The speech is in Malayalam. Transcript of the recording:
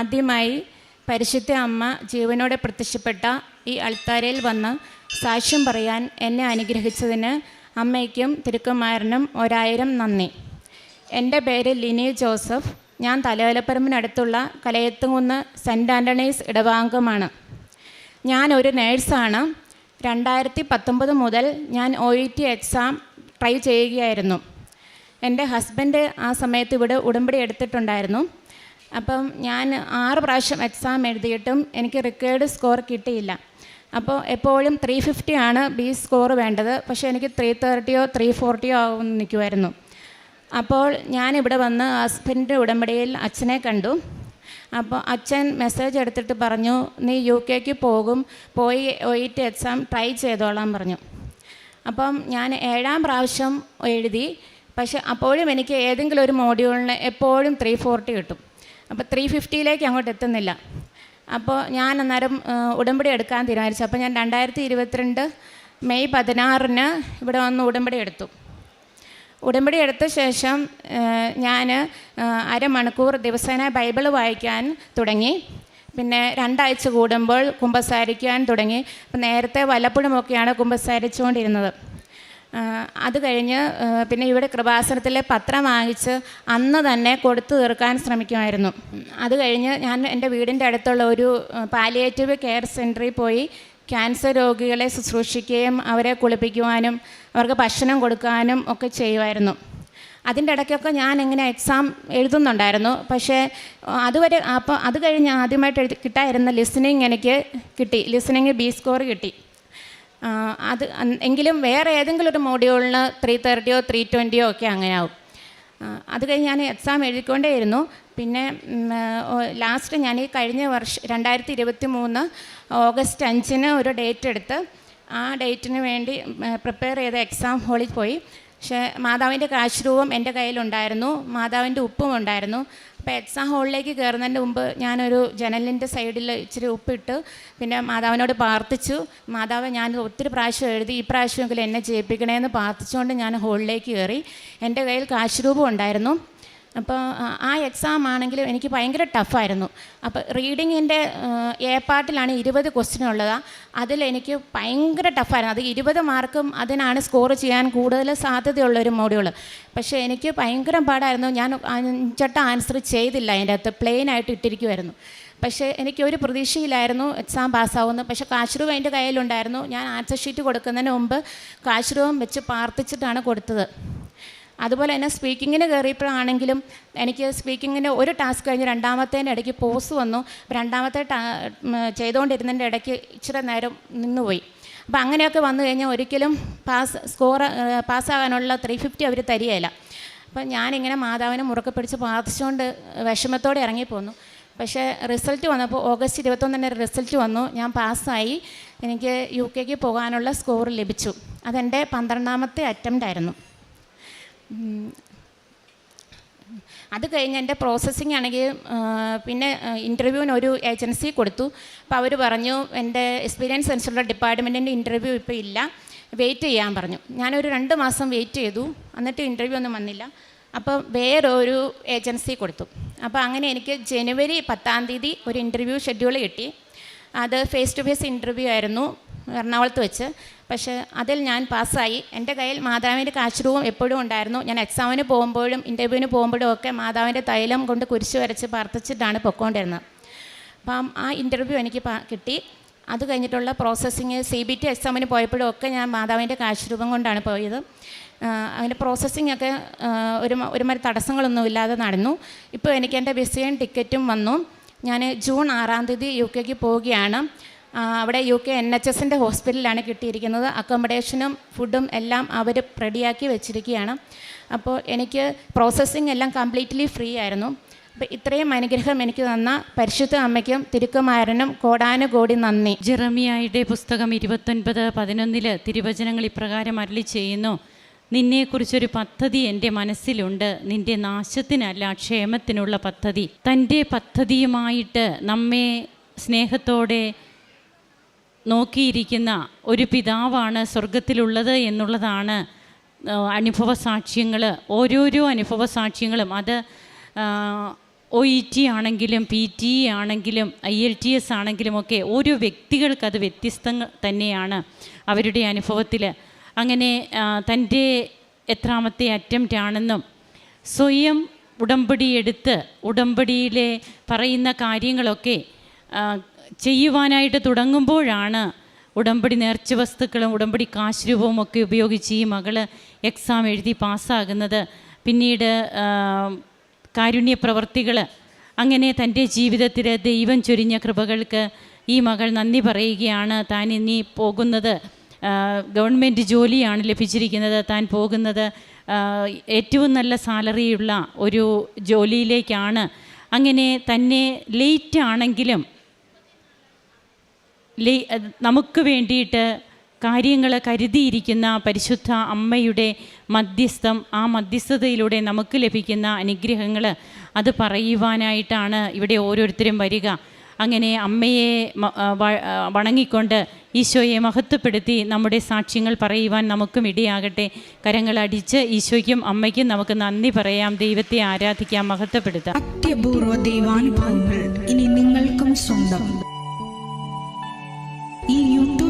ആദ്യമായി പരിശുദ്ധ അമ്മ ജീവനോടെ പ്രത്യക്ഷപ്പെട്ട ഈ അൾത്താരയിൽ വന്ന് സാക്ഷ്യം പറയാൻ എന്നെ അനുഗ്രഹിച്ചതിന് അമ്മയ്ക്കും തിരുക്കുമാരനും ഒരായിരം നന്ദി. എന്റെ പേര് ലിനി ജോസഫ്. ഞാൻ തലയോലപ്പറമ്പിനടുത്തുള്ള കലയത്തുകുന്ന് സെന്റ് ആന്റണീസ് ഇടവാംഗമാണ്. ഞാൻ ഒരു നേഴ്സാണ്. രണ്ടായിരത്തി പത്തൊമ്പത് മുതൽ ഞാൻ O E T exam try ചെയ്യുകയായിരുന്നു. എന്റെ ഹസ്ബൻഡ് ആ സമയത്ത് ഇവിടെ ഉടമ്പടി എടുത്തിട്ടുണ്ടായിരുന്നു. അപ്പം ഞാൻ ആറ് പ്രാവശ്യം എക്സാം എഴുതിയിട്ടും എനിക്ക് റിക്കേർഡ് സ്കോർ കിട്ടിയില്ല. അപ്പോൾ എപ്പോഴും ത്രീ ഫിഫ്റ്റി ആണ് ബി സ്കോർ വേണ്ടത്. പക്ഷേ എനിക്ക് ത്രീ തേർട്ടിയോ ത്രീ ഫോർട്ടിയോ ആവും നിൽക്കുമായിരുന്നു അപ്പോൾ ഞാനിവിടെ വന്ന് ഹസ്ബൻഡിന്റെ ഉടമ്പടിയിൽ അച്ഛനെ കണ്ടു. അപ്പോൾ അച്ഛൻ മെസ്സേജ് എടുത്തിട്ട് പറഞ്ഞു നീ യു കെക്ക് പോകും പോയി ഒ എക്സാം ട്രൈ ചെയ്തോളാൻ പറഞ്ഞു. അപ്പം ഞാൻ ഏഴാം പ്രാവശ്യം എഴുതി. പക്ഷെ അപ്പോഴും എനിക്ക് ഏതെങ്കിലും ഒരു മോഡ്യൂളിന് എപ്പോഴും ത്രീ ഫോർട്ടി കിട്ടും. അപ്പോൾ ത്രീ ഫിഫ്റ്റിയിലേക്ക് അങ്ങോട്ട് എത്തുന്നില്ല. അപ്പോൾ ഞാൻ അന്നേരം ഉടമ്പടി എടുക്കാൻ തീരുമാനിച്ചു. അപ്പോൾ ഞാൻ രണ്ടായിരത്തി ഇരുപത്തിരണ്ട് മെയ് പതിനാറിന് ഇവിടെ വന്ന് ഉടമ്പടി എടുത്തു. ഉടമ്പടി എടുത്ത ശേഷം ഞാൻ അരമണിക്കൂർ ദിവസേന ബൈബിൾ വായിക്കാൻ തുടങ്ങി. പിന്നെ രണ്ടാഴ്ച കൂടുമ്പോൾ കുമ്പസാരിക്കാൻ തുടങ്ങി. നേരത്തെ വല്ലപ്പോഴുമൊക്കെയാണ് കുമ്പസാരിച്ചുകൊണ്ടിരുന്നത്. അത് കഴിഞ്ഞ് പിന്നെ ഇവിടെ കൃപാസനത്തിലെ പത്രം വാങ്ങിച്ച് അന്ന് തന്നെ കൊടുത്തു തീർക്കാൻ ശ്രമിക്കുമായിരുന്നു. അത് കഴിഞ്ഞ് ഞാൻ എന്റെ വീടിന്റെ അടുത്തുള്ള ഒരു പാലിയേറ്റീവ് കെയർ സെന്ററിൽ പോയി ക്യാൻസർ രോഗികളെ ശുശ്രൂഷിക്കുകയും അവരെ കുളിപ്പിക്കുവാനും അവർക്ക് ഭക്ഷണം കൊടുക്കാനും ഒക്കെ ചെയ്യുമായിരുന്നു. അതിന്റെ ഇടയ്ക്കൊക്കെ ഞാൻ എങ്ങനെ എക്സാം എഴുതുന്നുണ്ടായിരുന്നു. പക്ഷേ അതുവരെ അപ്പോൾ അത് കഴിഞ്ഞ് ആദ്യമായിട്ട് എഴുതി കിട്ടായിരുന്ന ലിസണിങ് എനിക്ക് കിട്ടി. ലിസണിങ് ബി സ്കോർ കിട്ടി. അത് എങ്കിലും വേറെ ഏതെങ്കിലും ഒരു മോഡ്യൂളിന് ത്രീ തേർട്ടിയോ ത്രീ ട്വന്റിയോ ഒക്കെ അങ്ങനെ ആവും അത് കഴിഞ്ഞ് ഞാൻ എക്സാം എഴുതിക്കൊണ്ടേയിരുന്നു. പിന്നെ ലാസ്റ്റ് ഞാൻ ഈ കഴിഞ്ഞ വർഷം രണ്ടായിരത്തി ഇരുപത്തി മൂന്ന് ഓഗസ്റ്റ് അഞ്ചിന് ഒരു ഡേറ്റ് എടുത്ത് ആ ഡേറ്റിന് വേണ്ടി പ്രിപ്പയർ ചെയ്ത എക്സാം ഹോളിൽ പോയി. പക്ഷേ മാതാവിന്റെ കാശ് രൂപം എന്റെ കയ്യിലുണ്ടായിരുന്നു. മാതാവിന്റെ ഉപ്പും ഉണ്ടായിരുന്നു. അപ്പോൾ എക്സാം ഹോളിലേക്ക് കയറുന്നതിന്റെ മുമ്പ് ഞാനൊരു ജനലിന്റെ സൈഡിൽ ഇച്ചിരി ഉപ്പിട്ട് പിന്നെ മാതാവിനോട് പ്രാർത്ഥിച്ചു. മാതാവ് ഞാൻ ഒത്തിരി പ്രാവശ്യം എഴുതി ഈ പ്രാവശ്യമെങ്കിലും എന്നെ ജയിപ്പിക്കണേന്ന് പ്രാർത്ഥിച്ചുകൊണ്ട് ഞാൻ ഹോളിലേക്ക് കയറി എന്റെ കയ്യിൽ കാശ് രൂപം ഉണ്ടായിരുന്നു. അപ്പോൾ ആ- എക്സാം ആണെങ്കിലും എനിക്ക് ഭയങ്കര ടഫായിരുന്നു അപ്പോൾ റീഡിങ്ങിന്റെ എ പാർട്ടിലാണ് ഇരുപത് ക്വസ്റ്റ്യൻ ഉള്ളത്. അതിലെനിക്ക് ഭയങ്കര ടഫായിരുന്നു അത് ഇരുപത് മാർക്കും അതിനാണ് സ്കോർ ചെയ്യാൻ കൂടുതൽ സാധ്യതയുള്ള ഒരു മോഡ്യൂൾ പക്ഷേ എനിക്ക് ഭയങ്കര പാടായിരുന്നു. ഞാൻ അഞ്ചട്ട ആൻസർ ചെയ്തില്ല അതിന്റെ അകത്ത്. പ്ലെയിൻ ആയിട്ട് ഇട്ടിരിക്കുമായിരുന്നു പക്ഷേ എനിക്ക് ഒരു പ്രതീക്ഷയിലായിരുന്നു എക്സാം പാസ്സാവുന്നു പക്ഷേ കാശ്രൂവ് എന്റെ കയ്യിലുണ്ടായിരുന്നു. ഞാൻ ആൻസർ ഷീറ്റ് കൊടുക്കുന്നതിന് മുമ്പ് കാശ്രൂവം വെച്ച് പ്രാർത്ഥിച്ചിട്ടാണ് കൊടുത്തത്. അതുപോലെ തന്നെ സ്പീക്കിങ്ങിന് കയറിയപ്പോഴാണെങ്കിലും എനിക്ക് സ്പീക്കിങ്ങിന്റെ ഒരു ടാസ്ക് കഴിഞ്ഞ് രണ്ടാമത്തേന്റെ ഇടയ്ക്ക് പോസ് വന്നു. രണ്ടാമത്തെ ടാ ചെയ്തുകൊണ്ടിരുന്നതിന്റെ ഇടയ്ക്ക് ഇച്ചിരി നേരം നിന്നുപോയി. അപ്പോൾ അങ്ങനെയൊക്കെ വന്നു കഴിഞ്ഞാൽ ഒരിക്കലും പാസ് സ്കോർ പാസ്സാകാനുള്ള ത്രീ ഫിഫ്റ്റി അവർ തരികയില്ല. അപ്പം ഞാനിങ്ങനെ മാതാവിനെ മുറുക്കെ പിടിച്ച് പ്രാർത്ഥിച്ചുകൊണ്ട് വിഷമത്തോടെ ഇറങ്ങിപ്പോന്നു. പക്ഷേ റിസൾട്ട് വന്നപ്പോൾ ഓഗസ്റ്റ് ഇരുപത്തൊന്നിന് റിസൾട്ട് വന്നു. ഞാൻ പാസ്സായി എനിക്ക് യു കെക്ക് പോകാനുള്ള സ്കോർ ലഭിച്ചു. അതെന്റെ പന്ത്രണ്ടാമത്തെ അറ്റംപ്റ്റ് ആയിരുന്നു. അത് കഴിഞ്ഞ് എന്റെ പ്രോസസ്സിങ് ആണെങ്കിൽ പിന്നെ ഇന്റർവ്യൂവിന് ഒരു ഏജൻസി കൊടുത്തു. അപ്പോൾ അവർ പറഞ്ഞു എന്റെ എക്സ്പീരിയൻസ് അനുസരിച്ചുള്ള ഡിപ്പാർട്ട്മെന്റിന്റെ ഇന്റർവ്യൂ ഇപ്പോൾ ഇല്ല. വെയിറ്റ് ചെയ്യാൻ പറഞ്ഞു. ഞാനൊരു രണ്ട് മാസം വെയിറ്റ് ചെയ്തു. എന്നിട്ട് ഇന്റർവ്യൂ ഒന്നും വന്നില്ല. അപ്പോൾ വേറൊരു ഏജൻസി കൊടുത്തു. അപ്പോൾ അങ്ങനെ എനിക്ക് ജനുവരി പത്താം തീയതി ഒരു ഇന്റർവ്യൂ ഷെഡ്യൂൾ കിട്ടി. അത് ഫേസ് ടു ഫേസ് ഇന്റർവ്യൂ ആയിരുന്നു. എറണാകുളത്ത് വെച്ച്. പക്ഷേ അതിൽ ഞാൻ പാസ്സായി. എന്റെ കയ്യിൽ മാതാവിന്റെ കാശുരൂപം എപ്പോഴും ഉണ്ടായിരുന്നു. ഞാൻ എക്സാമിന് പോകുമ്പോഴും ഇന്റർവ്യൂവിന് പോകുമ്പോഴും ഒക്കെ മാതാവിന്റെ തൈലം കൊണ്ട് കുരിശ് വരച്ച് പ്രാർത്ഥിച്ചിട്ടാണ് പൊയ്ക്കൊണ്ടിരുന്നത് അപ്പം ആ ഇന്റർവ്യൂ എനിക്ക് കിട്ടി. അത് കഴിഞ്ഞിട്ടുള്ള പ്രോസസ്സിങ് സി ബി ടി എക്സാമിന് പോയപ്പോഴും ഒക്കെ ഞാൻ മാതാവിന്റെ കാശുരൂപം കൊണ്ടാണ് പോയത്. അതിന്റെ പ്രോസസ്സിംഗ് ഒക്കെ ഒരു ഒരുമാതിരി തടസ്സങ്ങളൊന്നും ഇല്ലാതെ നടന്നു. ഇപ്പോൾ എനിക്ക് എന്റെ വിസയും ടിക്കറ്റും വന്നു. ഞാൻ ജൂൺ ആറാം തീയതി യു കെക്ക് പോവുകയാണ്. അവിടെ യു കെ എൻ എച്ച് എസിന്റെ ഹോസ്പിറ്റലിലാണ് കിട്ടിയിരിക്കുന്നത്. അക്കോമഡേഷനും ഫുഡും എല്ലാം അവർ റെഡിയാക്കി വെച്ചിരിക്കുകയാണ്. അപ്പോൾ എനിക്ക് പ്രോസസ്സിംഗ് എല്ലാം കംപ്ലീറ്റ്ലി ഫ്രീ ആയിരുന്നു. അപ്പോൾ ഇത്രയും അനുഗ്രഹം എനിക്ക് തന്ന പരിശുദ്ധ അമ്മയ്ക്കും തിരുക്കുമാരനും കോടാനുകോടി നന്ദി. ജെറമിയായുടെ പുസ്തകം ഇരുപത്തൊൻപത് പതിനൊന്നിൽ തിരുവചനങ്ങൾ ഇപ്രകാരം അരളി ചെയ്യുന്നു. നിന്നെക്കുറിച്ചൊരു പദ്ധതി എന്റെ മനസ്സിലുണ്ട്. നിന്റെ നാശത്തിനല്ല ക്ഷേമത്തിനുള്ള പദ്ധതി. തന്റെ പദ്ധതിയുമായിട്ട് നമ്മെ സ്നേഹത്തോടെ നോക്കിയിരിക്കുന്ന ഒരു പിതാവാണ് സ്വർഗത്തിലുള്ളത് എന്നുള്ളതാണ് അനുഭവ സാക്ഷ്യങ്ങൾ ഓരോരോ അനുഭവ സാക്ഷ്യങ്ങളും അത് ഒ ഇ ടി ആണെങ്കിലും പി ടി ആണെങ്കിലും ഐ എൽ ടി എസ് ആണെങ്കിലും ഒക്കെ ഓരോ വ്യക്തികൾക്ക് അത് വ്യത്യസ്ത തന്നെയാണ് അവരുടെ അനുഭവത്തിൽ അങ്ങനെ തന്റെ എത്രാമത്തെ അറ്റംപ്റ്റ് ആണെന്നും സ്വയം ഉടമ്പടി എടുത്ത് ഉടമ്പടിയിലെ പറയുന്ന കാര്യങ്ങളൊക്കെ ചെയ്യുവാനായിട്ട് തുടങ്ങുമ്പോഴാണ് ഉടമ്പടി നേർച്ച വസ്തുക്കളും ഉടമ്പടി കാശ് രൂപവും ഒക്കെ ഉപയോഗിച്ച് ഈ മകൾ എക്സാം എഴുതി പാസ്സാകുന്നത്. പിന്നീട് കാരുണ്യ പ്രവർത്തികൾ അങ്ങനെ തന്റെ ജീവിതത്തിൽ ദൈവം ചൊരിഞ്ഞ കൃപകൾക്ക് ഈ മകൾ നന്ദി പറയുകയാണ്. താൻ ഇനി പോകുന്നത് ഗവൺമെന്റ് ജോലിയാണ് ലഭിച്ചിരിക്കുന്നത്. താൻ പോകുന്നത് ഏറ്റവും നല്ല സാലറിയുള്ള ഒരു ജോലിയിലേക്കാണ്. അങ്ങനെ തന്നെ ലേറ്റ് ആണെങ്കിലും നമുക്ക് വേണ്ടിയിട്ട് കാര്യങ്ങൾ കരുതിയിരിക്കുന്ന പരിശുദ്ധ അമ്മയുടെ മധ്യസ്ഥം ആ മധ്യസ്ഥതയിലൂടെ നമുക്ക് ലഭിക്കുന്ന അനുഗ്രഹങ്ങൾ അത് പറയുവാനായിട്ടാണ് ഇവിടെ ഓരോരുത്തരും വരിക. അങ്ങനെ അമ്മയെ വണങ്ങിക്കൊണ്ട് ഈശോയെ മഹത്വപ്പെടുത്തി നമ്മുടെ സാക്ഷ്യങ്ങൾ പറയുവാൻ നമുക്കും ഇടയാകട്ടെ. കരങ്ങളടിച്ച് ഈശോയ്ക്കും അമ്മയ്ക്കും നമുക്ക് നന്ദി പറയാം. ദൈവത്തെ ആരാധിക്കാം മഹത്വപ്പെടുത്താം. അത്യപൂർവ ദൈവാനുഭവങ്ങൾ ഇനി നിങ്ങൾക്കും സ്വന്തം.